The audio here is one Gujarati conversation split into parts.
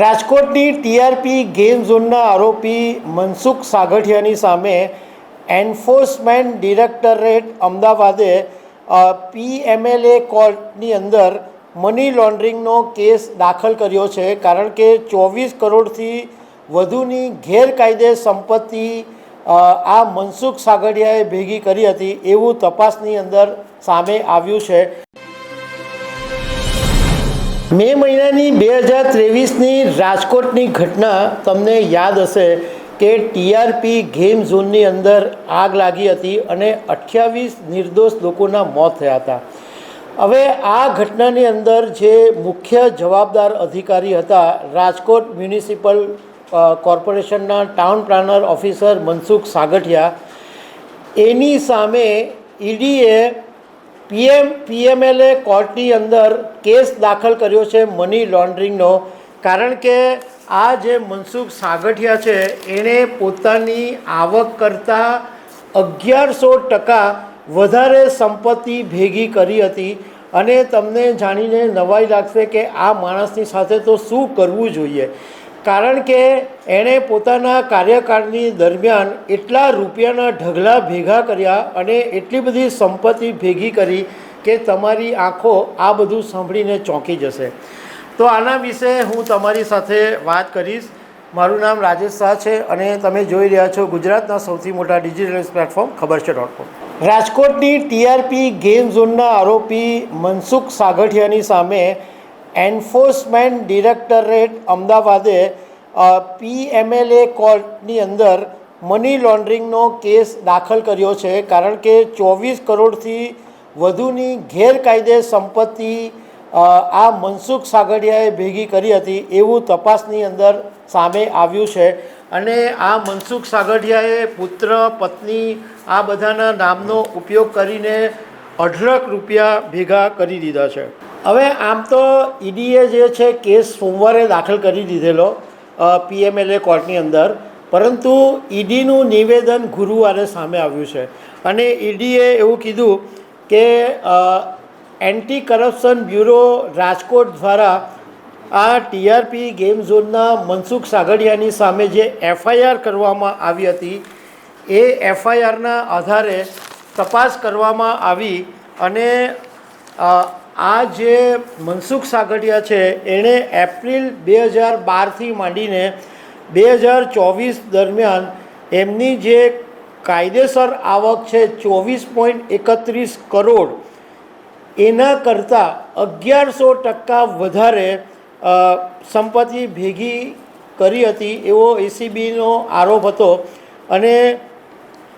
રાજકોટની ટીઆરપી ગેમ ઝોનના આરોપી મનસુખ સાગઠિયાની સામે એન્ફોર્સમેન્ટ ડિરેક્ટરેટ અમદાવાદે પીએમએલએ કોર્ટની અંદર મની લોન્ડરિંગનો કેસ દાખલ કર્યો છે. કારણ કે ચોવીસ કરોડથી વધુની ગેરકાયદે સંપત્તિ આ મનસુખ સાગઠિયાએ ભેગી કરી હતી એવું તપાસની અંદર સામે આવ્યું છે. મે મહિનાની બે હજાર ત્રેવીસની રાજકોટની ઘટના તમને યાદ હશે કે ટીઆરપી ગેમ ઝોનની અંદર આગ લાગી હતી અને અઠ્યાવીસ નિર્દોષ લોકોના મોત થયા હતા. હવે આ ઘટનાની અંદર જે મુખ્ય જવાબદાર અધિકારી હતા રાજકોટ મ્યુનિસિપલ કોર્પોરેશનના town planner officer Mansukh Sagathiya, એની સામે ઈડીએ પીએમ, પીએમએલએ કોર્ટની અંદર કેસ દાખલ કર્યો છે મની લોન્ડરિંગનો. કારણ કે આ જે મનસુખ સાગઠિયા છે, એણે પોતાની આવક કરતાં અગિયારસો ટકા વધારે સંપત્તિ ભેગી કરી હતી. અને તમને જાણીને નવાઈ લાગશે કે આ માણસની સાથે તો શું કરવું જોઈએ? કારણ કે એણે પોતાના કાર્યકાળની દરમિયાન એટલા રૂપિયાના ઢગલા ભેગા કર્યા અને એટલી બધી સંપત્તિ ભેગી કરી કે તમારી આંખો આ બધું સાંભળીને ચોંકી જશે. તો આના વિશે હું તમારી સાથે વાત કરીશ. મારું નામ રાજેશ શાહ છે અને તમે જોઈ રહ્યા છો ગુજરાતના સૌથી મોટા ડિજિટલ પ્લેટફોર્મ ખબર છે ડોટ કોમ. રાજકોટની ટીઆરપી ગેમ ઝોનના આરોપી મનસુખ સાગઠિયાની સામે એન્ફોર્સમેન્ટ ડિરેક્ટરેટ અમદાવાદે પીએમએલએ કોર્ટની અંદર મની લોન્ડરિંગનો કેસ દાખલ કર્યો છે. કારણ કે ચોવીસ કરોડથી વધુની ગેરકાયદે સંપત્તિ આ મનસુખ સાગઠિયાએ ભેગી કરી હતી એવું તપાસની અંદર સામે આવ્યું છે. અને આ મનસુખ સાગઠિયાએ પુત્ર, પત્ની આ બધાના નામનો ઉપયોગ કરીને અઢળક રૂપિયા ભેગા કરી દીધા છે. હવે આમ તો ઈડીએ જે છે કેસ સોમવારે દાખલ કરી દીધેલો પીએમએલએ કોર્ટની અંદર. પરંતુ ઈડીનું નિવેદન ગુરુવારે સામે આવ્યું છે. અને ઈડીએ એવું કીધું કે એન્ટી કરપ્શન બ્યુરો રાજકોટ દ્વારા આ ટીઆરપી ગેમ ઝોનના મનસુખ સાગડિયાની સામે જે એફઆઈઆર કરવામાં આવી હતી, એ એફઆઈઆરના આધારે તપાસ કરવામાં આવી અને આ જે મનસુખ સાગઠિયા છે, એણે એપ્રિલ બે હજાર બારથી માંડીને બે હજાર ચોવીસ દરમિયાન એમની જે કાયદેસર આવક છે, ચોવીસ પોઈન્ટ એકત્રીસ કરોડ, એના કરતાં અગિયારસો ટકા વધારે સંપત્તિ ભેગી કરી હતી એવો એસીબીનો આરોપ હતો. અને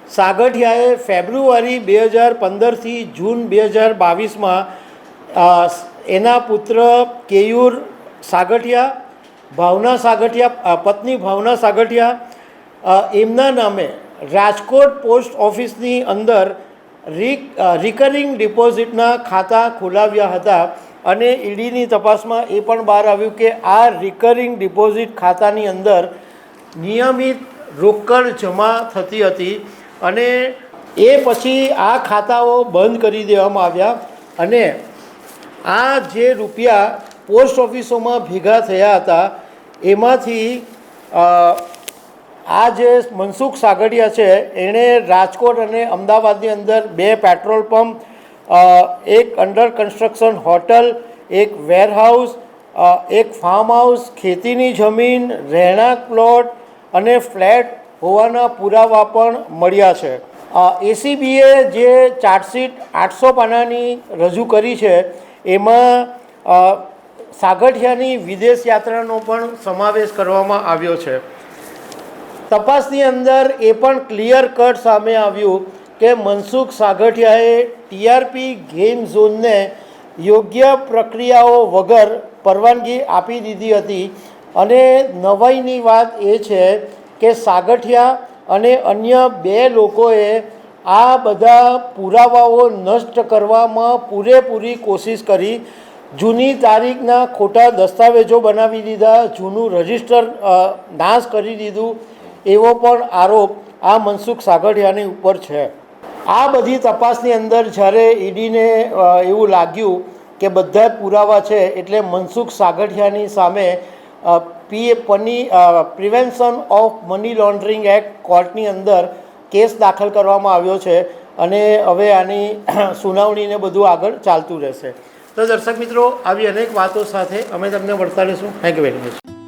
સાગઠિયાએ ફેબ્રુઆરી બે હજાર પંદરથી જૂન બે હજાર બાવીસમાં એના પુત્ર કેયુર સાગઠિયા, ભાવના સાગઠિયા પત્ની ભાવના સાગઠિયા એમના નામે રાજકોટ પોસ્ટ ઓફિસની અંદર રિક રિકરિંગ ડિપોઝિટના ખાતા ખોલાવ્યા હતા અને ઈડીની તપાસમાં એ પણ બહાર આવ્યું કે આ રિકરિંગ ડિપોઝિટ ખાતાની અંદર નિયમિત રોકડ જમા થતી હતી. અને એ પછી આ ખાતાઓ બંધ કરી દેવામાં આવ્યા અને આ જે રૂપિયા પોસ્ટ ઓફિસોમાં ભેગા થયા હતા, એમાંથી આ જે મનસુખ સાગડિયા છે, એણે રાજકોટ અને અમદાવાદની અંદર બે પેટ્રોલ પંપ એક અંડર કન્સ્ટ્રક્શન હોટલ, એક વેરહાઉસ એક ફાર્મ હાઉસ ખેતીની જમીન, રહેણાંક પ્લોટ અને ફ્લેટ હોવાના પુરાવા પણ મળ્યા છે. એસીબીએ જે ચાર્જશીટ આઠસો પાનાની રજૂ કરી છે, એમાં સાગઠિયાની વિદેશ યાત્રાનો પણ સમાવેશ કરવામાં આવ્યો છે. તપાસની અંદર એ પણ ક્લિયર કટ સામે આવ્યું કે મનસુખ સાગઠિયાએ ટીઆરપી ગેમ ઝોનને યોગ્ય પ્રક્રિયાઓ વગર પરવાનગી આપી દીધી હતી. અને નવાઈની વાત એ છે કે સાગઠિયા અને અન્ય બે લોકોએ આ બધા પુરાવાઓ નષ્ટ કરવામાં પૂરેપૂરી કોશિશ કરી. જૂની તારીખના ખોટા દસ્તાવેજો બનાવી દીધા, જૂનું રજિસ્ટર નાશ કરી દીધું, એવો પણ આરોપ આ મનસુખ સાગઠિયાની ઉપર છે. આ બધી તપાસની અંદર જ્યારે ઈડીને એવું લાગ્યું કે બધા જ પુરાવા છે, એટલે મનસુખ સાગઠિયાની સામે પી પની prevention of money laundering act કોર્ટની અંદર કેસ દાખલ કરવામાં આવ્યો છે અને હવે આની સુનાવણીને બધું આગળ ચાલતું રહેશે. તો દર્શક મિત્રો, આવી અનેક વાતો સાથે અમે તમને મળતા રહીશું. Thank you very much